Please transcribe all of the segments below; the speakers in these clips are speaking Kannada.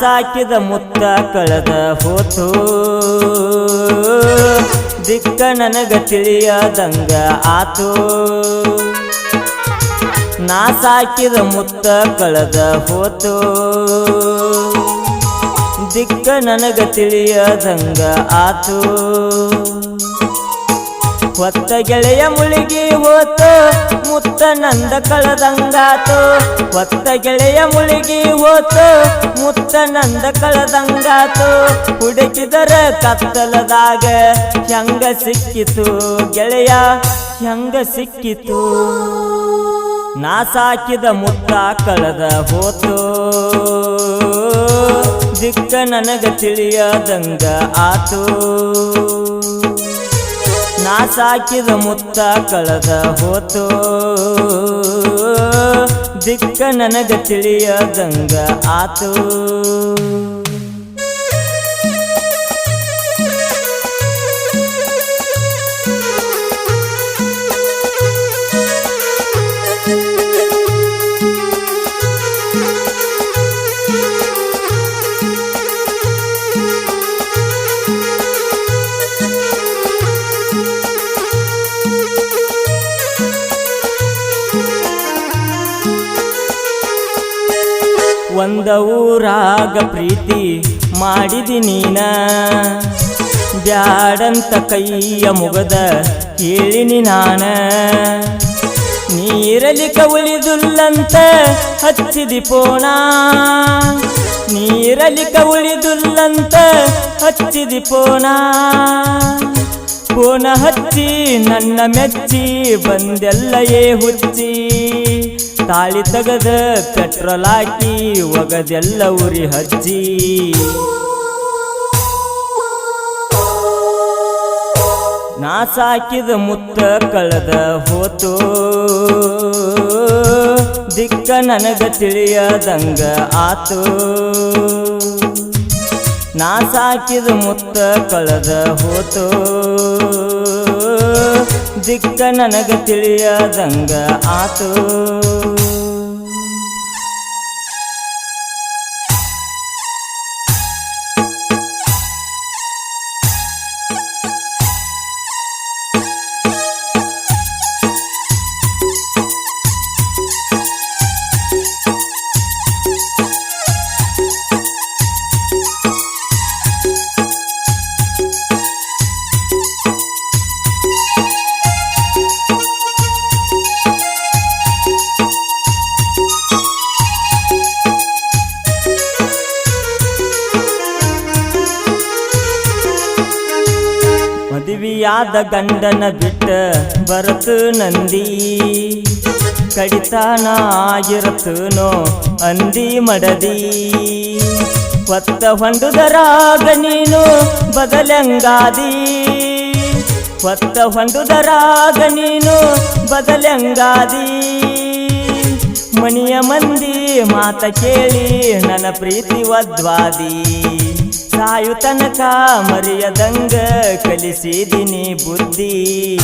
ಸಾಕಿದ ಮುತ್ತ ಕಳೆದ ಹೋತು. ದಿಕ್ಕ ನನಗ ತಿಳಿಯದಂಗ ಆತು. ನಾ ಸಾಕಿದ ಮುತ್ತ ಕಳೆದ ಹೋತು. ದಿಕ್ಕ ನನಗ ತಿಳಿಯದಂಗ ಆತು. ಹೊತ್ತ ಗೆಳೆಯ ಮುಳುಗಿ ಹೋತು ಮುತ್ತ ನಂದ ಕಳದಂಗಾತು. ಹೊತ್ತ ಗೆಳೆಯ ಮುಳುಗಿ ಹೋತು ಮುತ್ತ ನಂದ ಕಳದಂಗಾತು. ಹುಡುಕಿದರ ಕತ್ತಲದಾಗ ಹೆಂಗ ಸಿಕ್ಕಿತು ಗೆಳೆಯ, ಹೆಂಗ ಸಿಕ್ಕಿತು? ನಾ ಸಾಕಿದ ಮುತ್ತ ಕಳೆದ ಹೋತು. ದಿಕ್ಕ ನನಗ ತಿಳಿಯದಂಗ ಆತು. ನಾ ಮುತ್ತ ಕಳೆದ ಹೋತು. ದಿಕ್ಕ ನನಗ ತಿಳಿಯದಂಗ ಆತು. ಒಂದ ಊರಾಗ ಪ್ರೀತಿ ಮಾಡಿದಿ ನೀನ. ಬ್ಯಾಡಂತ ಕೈಯ ಮುಗದ ಹೇಳಿನಿ ನಾನ. ನೀರಲಿ ಕವುಳಿದುಲ್ಲಂತ ಹಚ್ಚಿದಿ ಪೋಣ. ನೀರಲಿ ಕವುಳಿದುಲ್ಲಂತ ಹಚ್ಚಿದಿ ಪೋಣ. ಪೋನ ಹಚ್ಚಿ ನನ್ನ ಮೆಚ್ಚಿ ಬಂದೆಲ್ಲಯೇ ಹುಚ್ಚಿ. ತಾಳಿ ತಗದ ಪೆಟ್ರೋಲ್ ಹಾಕಿ ಒಗದೆಲ್ಲ ಉರಿ ಹಚ್ಚಿ. ನಾ ಸಾಕಿದ ಮುತ್ತ ಕಳೆದ ಹೋತು. ದಿಕ್ಕ ನನಗ ತಿಳಿಯದಂಗ ಆತು. ನಾ ಸಾಕಿದ ಮುತ್ತ ಕಳೆದ ಹೋತು. ದಿಕ್ಕ ನನಗ ತಿಳಿಯದಂಗ ಆತು. ಗಂಡನ ಬಿಟ್ಟ ಬರತು ನಂದಿ. ಕಡಿತಾನ ಆಗಿರತನೋ ಅಂದಿ ಮಡದಿ. ಹೊತ್ತ ಹೊಂಡುದರಾಗ ನೀನು ಬದಲಂಗಾದಿ. ಹೊತ್ತ ಹೊಂಡುದರಾಗ ನೀನು ಬದಲಂಗಾದಿ. ಮಣಿಯ ಮಂದಿ ಮಾತ ಕೇಳಿ ನನ್ನ ಪ್ರೀತಿ ವದ್ವಾದಿ ಸಾಯು ತನಕ ಮರೆಯದಂಗ ಕಲಿಸಿದಿನಿ ಬುದ್ಧಿ.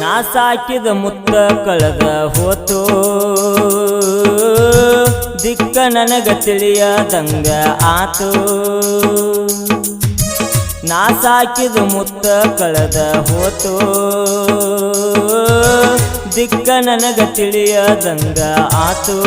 ನಾ ಸಾಕಿದ ಮುತ್ತ ಕಳೆದ ಹೋತು. ದಿಕ್ಕ ನನಗ ತಿಳಿಯದಂಗ ಆತು. ನಾ ಸಾಕಿದ ಮುತ್ತ ಕಳೆದ ಹೋತು. ದಿಕ್ಕ ನನಗ ತಿಳಿಯದಂಗ ಆತು.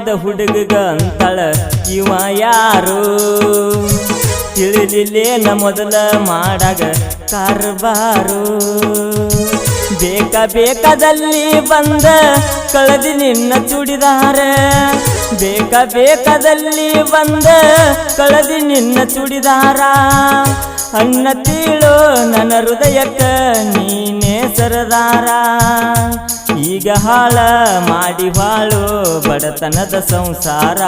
ಮಾಡಿದ ಹುಡುಗಗ ಅಂತಳ ಇವ ಯಾರು? ತಿಳಿಲಿಲ್ಲೇನ ಮೊದಲ ಮಾಡಾಗ ಕಾರ್ಬಾರು. ಬೇಕ ಬೇಕದಲ್ಲಿ ಬಂದ ಕಳೆದಿ ನಿನ್ನ ಚೂಡಿದಾರ. ಬೇಕ ಬೇಕದಲ್ಲಿ ಬಂದ ಕಳೆದಿ ನಿನ್ನ ಚೂಡಿದಾರ. ಅಣ್ಣ ತೀಳು ನನ್ನ ಹೃದಯಕ್ಕ ನೀನೇ ಸರದಾರ. ಈಗ ಹಾಳ ಮಾಡಿ ಬಾಳು ಬಡತನದ ಸಂಸಾರ.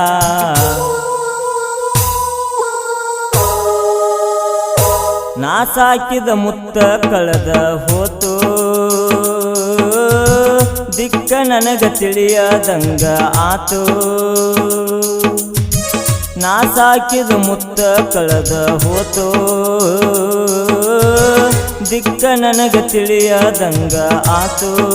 ನಾ ಸಾಕಿದ ಮುತ್ತ ಕಳೆದ ಹೋತು. ದಿಕ್ಕ ನನಗ ತಿಳಿಯದಂಗ ಆತು. ನಾ ಸಾಕಿದ ಮುತ್ತ ಕಳೆದ ಹೋತು. ದಿಕ್ಕ ನನಗ ತಿಳಿಯದಂಗ ಆತು.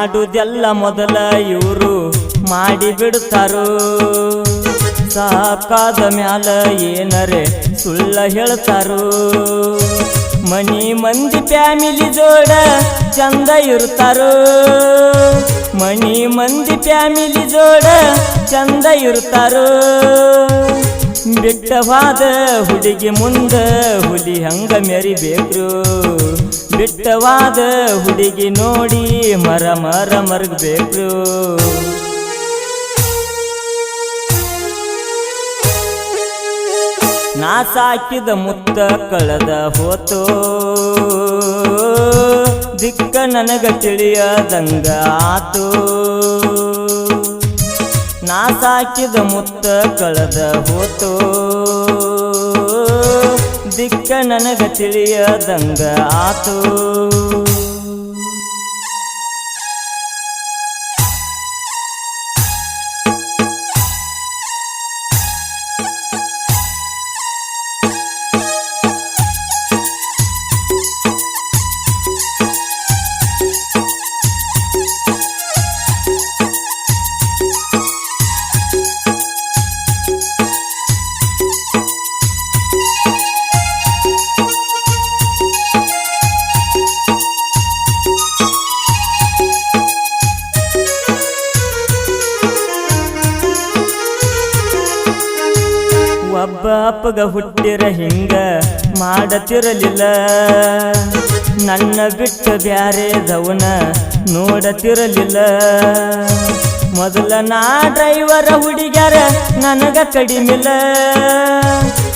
ಮಾಡುದೆಲ್ಲ ಮೊದಲ ಇವರು ಮಾಡಿ ಬಿಡ್ತಾರೋ ಸಾಕಾದ ಮ್ಯಾಲ ಏನರೆ ಸುಳ್ಳ ಹೇಳ್ತಾರೋ? ಮನಿ ಮಂದಿ ಫ್ಯಾಮಿಲಿ ಜೋಡ ಚಂದ ಇರ್ತಾರೋ? ಮನಿ ಮಂದಿ ಫ್ಯಾಮಿಲಿ ಜೋಡ ಚಂದ ಇರ್ತಾರೋ? ಬಿಟ್ಟವಾದ ಹುಡುಗಿ ಮುಂದ ಹುಲಿ ಹಂಗ ಮೆರಿಬೇಕು ಬಿಟ್ಟವಾದ ಹುಡುಗಿ ನೋಡಿ ಮರ ಮರ ಮರಗಬೇಕು ನಾ ಸಾಕಿದ ಮುತ್ತ ಕಳೆದ ಹೋತೋ. ದಿಕ್ಕ ನನಗ ತಿಳಿಯದಂಗ ಆತು. ನಾ ಸಾಕಿದ ಮುತ್ತ ಕಳೆದ ಹೋತು. ದಿಕ್ಕ ನನಗ ತಿಳಿಯದಂಗ ಆತು. ಅಪ್ಪಗ ಹುಟ್ಟಿರ ಹಿಂಗ ಮಾಡತಿರಲಿಲ್ಲ. ನನ್ನ ಬಿಟ್ಟು ಬ್ಯಾರೆದವನ ನೋಡತಿರಲಿಲ್ಲ. ಮೊದಲ ನಾ ಡ್ರೈವರ ಹುಡುಗ್ಯಾರ ನನಗ ಕಡಿಮಿಲ್ಲ.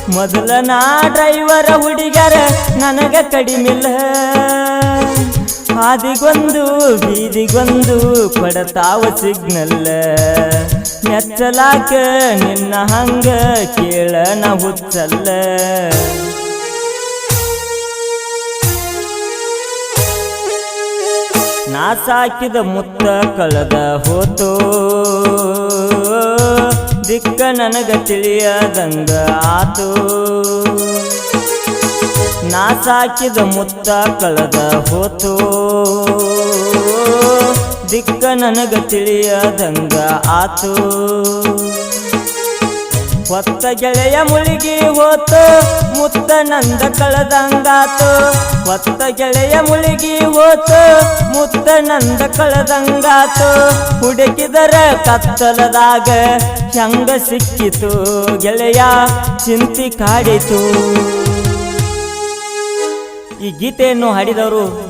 ಮೊದಲ ನಾ ಡ್ರೈವರ ಹುಡುಗ್ಯಾರ ನನಗ ಕಡಿಮಿಲ್ಲ. ಹಾದಿಗೊಂದು ಬೀದಿಗೊಂದು ಕೊಡತಾವ ಸಿಗ್ನಲ್ಲ. ಮೆಚ್ಚಲಾಕ ನಿನ್ನ ಹಂಗ ಕೇಳ ನಾ ಹುಚ್ಚಲ್ಲ. ನಾ ಸಾಕಿದ ಮುತ್ತ ಕಳೆದ ಹೋತು. ದಿಕ್ಕ ನನಗ ತಿಳಿಯದಂಗ ಆತು. ನಾ ಸಾಕಿದ ಮುತ್ತ ಕಳೆದ ಹೋತೋ. ದಿಕ್ಕ ನನಗ ತಿಳಿಯದಂಗ ಆತು. ಹೊತ್ತ ಗೆಳೆಯ ಮುಳುಗಿ ಹೋತು, ಮುತ್ತ ನಂದ ಕಳೆದಂಗಾತು. ಹೊತ್ತ ಗೆಳೆಯ ಮುಳುಗಿ ಹೋತು, ಮುತ್ತ ನಂದ ಕಳೆದಂಗಾತು. ಹುಡುಕಿದರ ಕತ್ತಲದಾಗ ಹೆಂಗ ಸಿಕ್ಕಿತು ಗೆಳೆಯ, ಚಿಂತಿ ಕಾಡಿತು. ಈ ಗೀತೆಯನ್ನು ಹಾಡಿದವರು